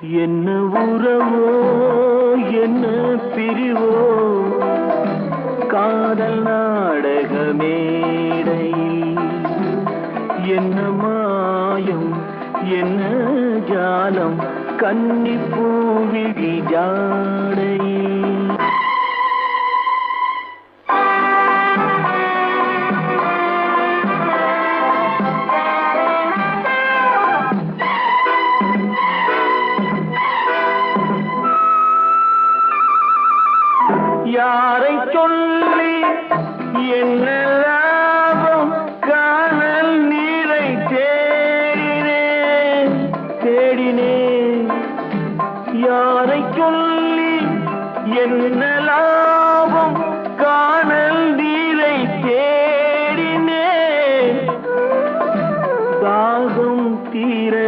என்ன உறவோ என்ன பிரிவோ? காதல் நாடக மேடை என்ன மாயம் என்ன ஜாலம்? கன்னி ஜாடை யாரை சொல்லி என்ன லாபம்? காணல் நீரை தேடினே தேடினே. யாரை சொல்லி என்ன லாபம்? காணல் நீரை தேடினே. தாகம் தீர